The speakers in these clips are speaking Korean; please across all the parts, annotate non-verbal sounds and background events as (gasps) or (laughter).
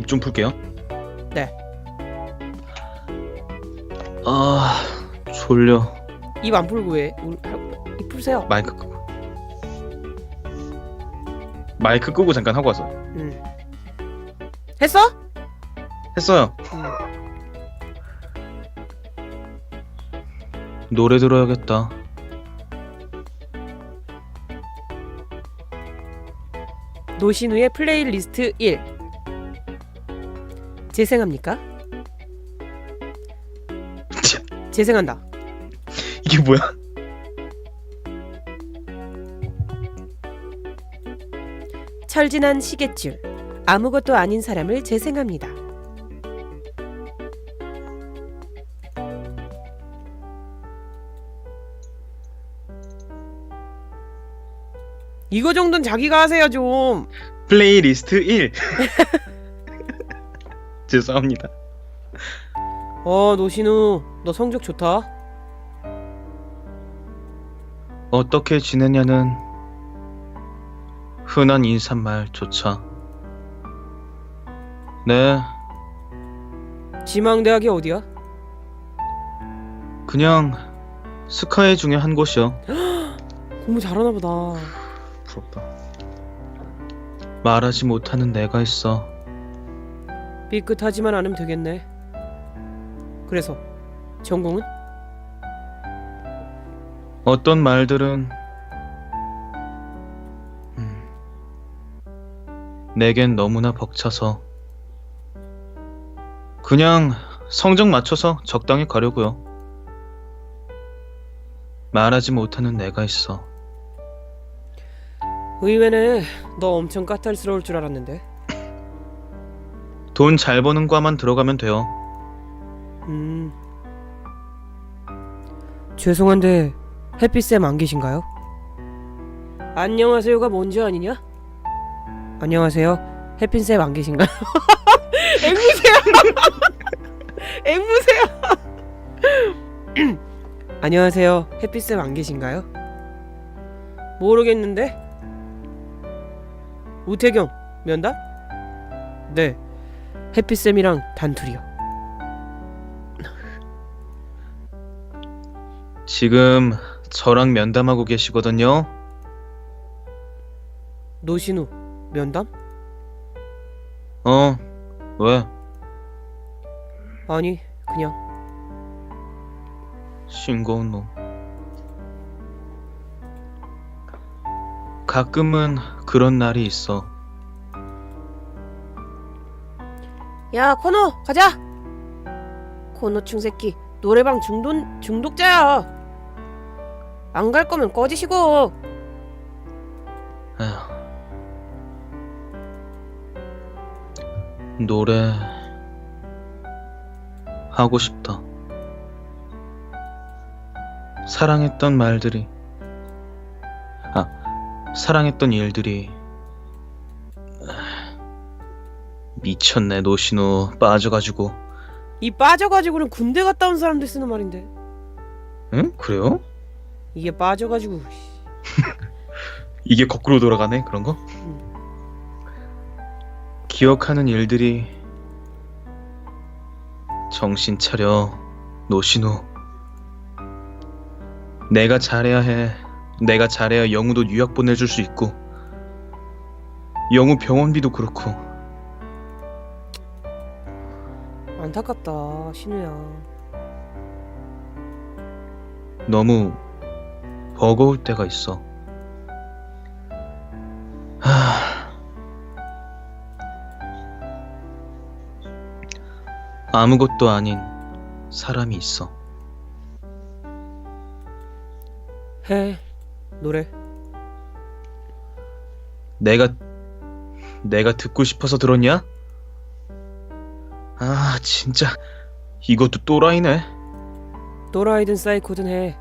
입 좀 풀게요. 네. 아 졸려. 입 안 풀고 왜? 울- 입 풀세요. 마이크 끄고. 마이크 끄고 잠깐 하고 와서. 응. 했어? 했어요. 응. 노래 들어야겠다. 노신우의 플레이리스트 1 재생합니까? (laughs) 재생한다. 이게 뭐야? 철진한 시계줄 아무것도 아닌 사람을 재생합니다. 이거 정도는 자기가 하세요 좀. 플레이리스트 1. (laughs) 죄송합니다. 어 노신우 너 성적 좋다. 어떻게 지내냐는 흔한 인사말조차. 네, 지망대학이 어디야? 그냥 스카이 중에 한 곳이요. (gasps) 공부 잘하나 보다. 부럽다. 말하지 못하는 내가 있어. 삐끗하지만 않으면 되겠네. 그래서 전공은? 어떤 말들은 음, 내겐 너무나 벅차서 그냥 성적 맞춰서 적당히 가려고요. 말하지 못하는 내가 있어. 의외네. 너 엄청 까탈스러울 줄 알았는데. 돈 잘 버는 과만 들어가면 돼요. 음. 죄송한데 햇빛쌤 안 계신가요? 안녕하세요가 뭔지 아니냐? 안녕하세요. 햇빛쌤 안 계신가요? (laughs) 앵무새야. (laughs) 앵무새야. (laughs) 안녕하세요. 햇빛쌤 안 계신가요? 모르겠는데. 우태경 면담? 네. 햇빛쌤이랑 단둘이요. 지금 저랑 면담하고 계시거든요. 노신우 면담? 어, 왜? 아니 그냥 싱거운 놈. 가끔은 그런 날이 있어. 야 코노 가자 코노충 새끼 노래방 중독 중독자야 안 갈 거면 꺼지시고 에휴. 노래 하고 싶다. 사랑했던 말들이 아 사랑했던 일들이 미쳤네 노신우. 빠져가지고. 이 빠져가지고는 군대 갔다 온 사람들 쓰는 말인데. 응? 그래요? 이게 빠져가지고 씨. (laughs) 이게 거꾸로 돌아가네 그런 거? 기억하는 일들이 정신 차려 노신우. 내가 잘해야 해. 내가 잘해야 영우도 유학 보내줄 수 있고. 영우 병원비도 그렇고 안타깝다 신우야. 너무 버거울 때가 있어. 하... 아무것도 아닌 사람이 있어. 해 노래. 내가 내가 듣고 싶어서 들었냐? 아 진짜. 이것도 또라이네. 또라이든 사이코든 해.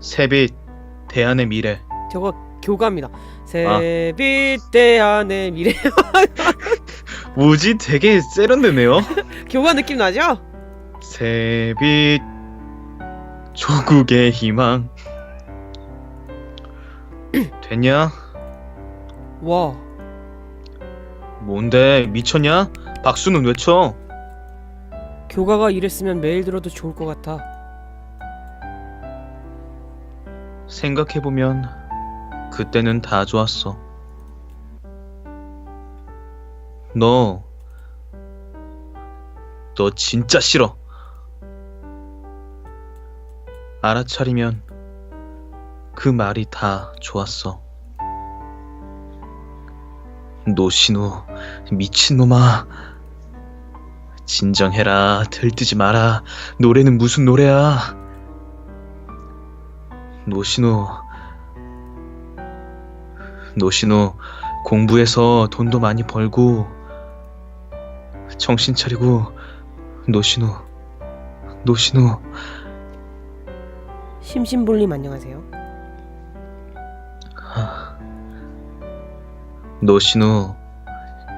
세빛 대안의 미래. 저거 교가입니다. 새빛 대안의 미래. (laughs) 뭐지? 되게 세련되네요. (laughs) 교가 느낌 나죠? 새빛 조국의 희망. (clears throat) 됐냐? 와. 뭔데? 미쳤냐? 박수는 왜 쳐? 교가가 이랬으면 매일 들어도 좋을 것 같아. 생각해보면 그때는 다 좋았어. 너, 너 진짜 싫어. 알아차리면 그 말이 다 좋았어. 노신우, 미친놈아. 진정해라, 들뜨지 마라. 노래는 무슨 노래야. 노신우 노신우 공부해서 돈도 많이 벌고 정신 차리고 노신우 노신우 심심볼님 안녕하세요. 노신우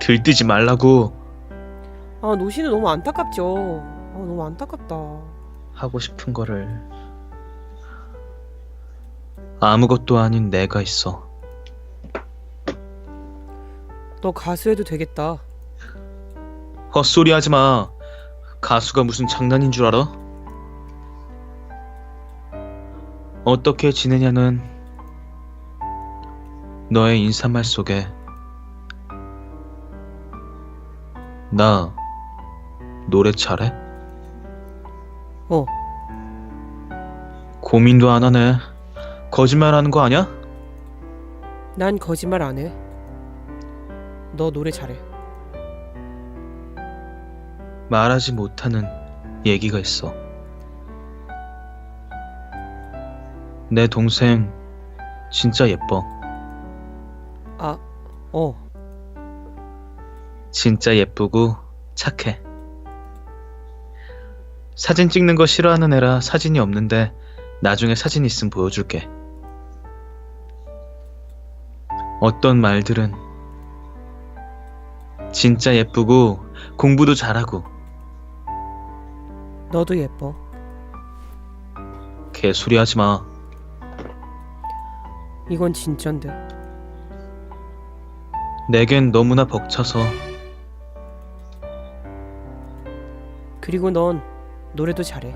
들뜨지 말라고 아 노시는 너무 안타깝죠. 아 너무 안타깝다. 하고 싶은 거를 아무것도 아닌 내가 있어 너 가수해도 되겠다. 헛소리 하지 마 가수가 무슨 장난인 줄 알아? 어떻게 지내냐는 너의 인사말 속에 나 노래 잘해? 어. 고민도 안 하네. 거짓말 하는 거 아니야? 난 거짓말 안 해. 너 노래 잘해. 말하지 못하는 얘기가 있어. 내 동생 진짜 예뻐. 아, 어. 진짜 예쁘고 착해. 사진 찍는 거 싫어하는 애라 사진이 없는데 나중에 사진 있으면 보여줄게. 어떤 말들은 진짜 예쁘고 공부도 잘하고 너도 예뻐. 개소리 하지 마. 이건 진짠데. 내겐 너무나 벅차서 그리고 넌 노래도 잘해.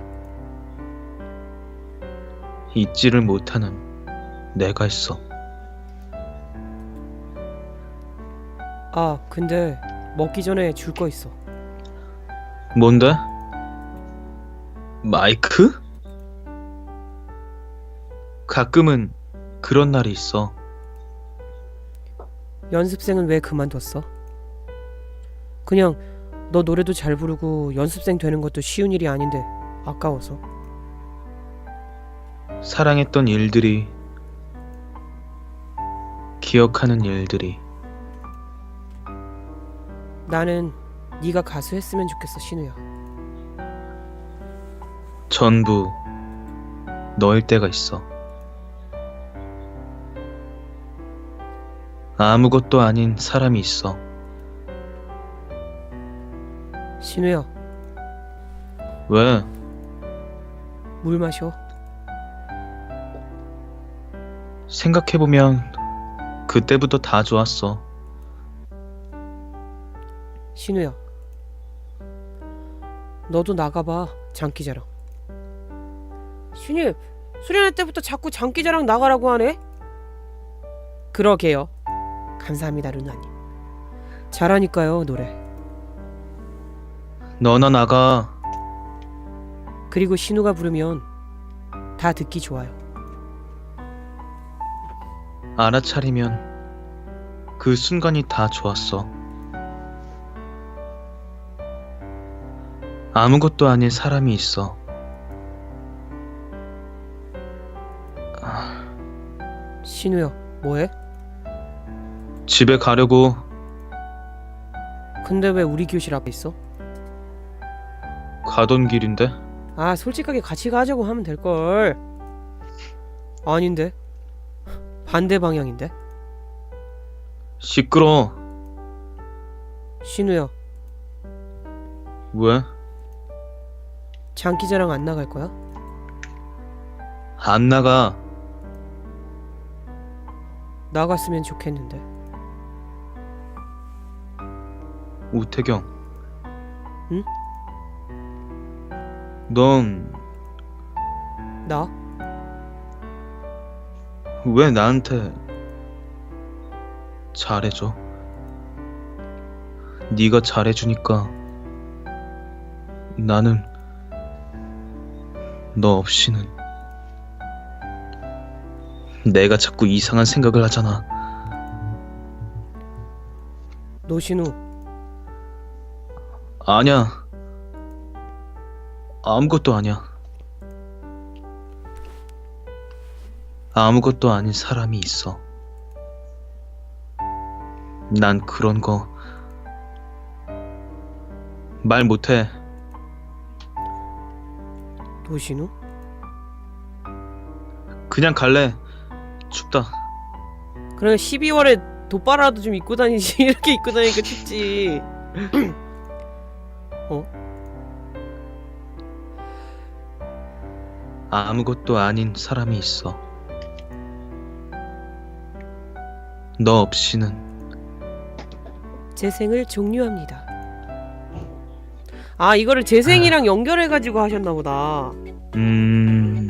잊지를 못하는 내가 있어. 아, 근데 먹기 전에 줄 거 있어. 뭔데? 마이크? 가끔은 그런 날이 있어. 연습생은 왜 그만뒀어? 그냥 너 노래도 잘 부르고 연습생 되는 것도 쉬운 일이 아닌데 아까워서. 사랑했던 일들이, 기억하는 일들이, 나는 네가 가수 했으면 좋겠어, 신우야. 전부 너일 때가 있어. 아무것도 아닌 사람이 있어. 신우야, 왜? 물 마셔. 생각해보면 그때부터 다 좋았어. 신우야. 너도 나가봐, 장기자랑. 신우, 수련회 때부터 자꾸 장기자랑 나가라고 하네? 그러게요. 감사합니다, 루나님. 잘하니까요, 노래. 너나 나가. 그리고 신우가 부르면 다 듣기 좋아요. 알아차리면 그 순간이 다 좋았어. 아무것도 아닌 사람이 있어. 신우야, 뭐해? 집에 가려고 근데 왜 우리 교실 앞에 있어? 가던 길인데 아, 솔직하게 같이 가자고 하면 될걸. 아닌데. 반대 방향인데. 시끄러. 신우야, 왜? 장기자랑 안 나갈 거야? 안 나가. 나갔으면 좋겠는데. 우태경. 응? 넌 나? 왜 나한테 잘해줘? 네가 잘해주니까 나는 너 없이는 내가 자꾸 이상한 생각을 하잖아. 노신우 아니야. 아무것도 아니야. 아무것도 아닌 사람이 있어. 난 그런 거 말 못해. 노신우? 그냥 갈래. 춥다. 그럼 12월에 돗바라도 좀 입고 다니지 (laughs) 이렇게 입고 다니니까 춥지 (clears throat) 아무것도 아닌 사람이 있어. 너 없이는 재생을 종료합니다. 아 이거를 재생이랑 연결해가지고 하셨나 보다. 음음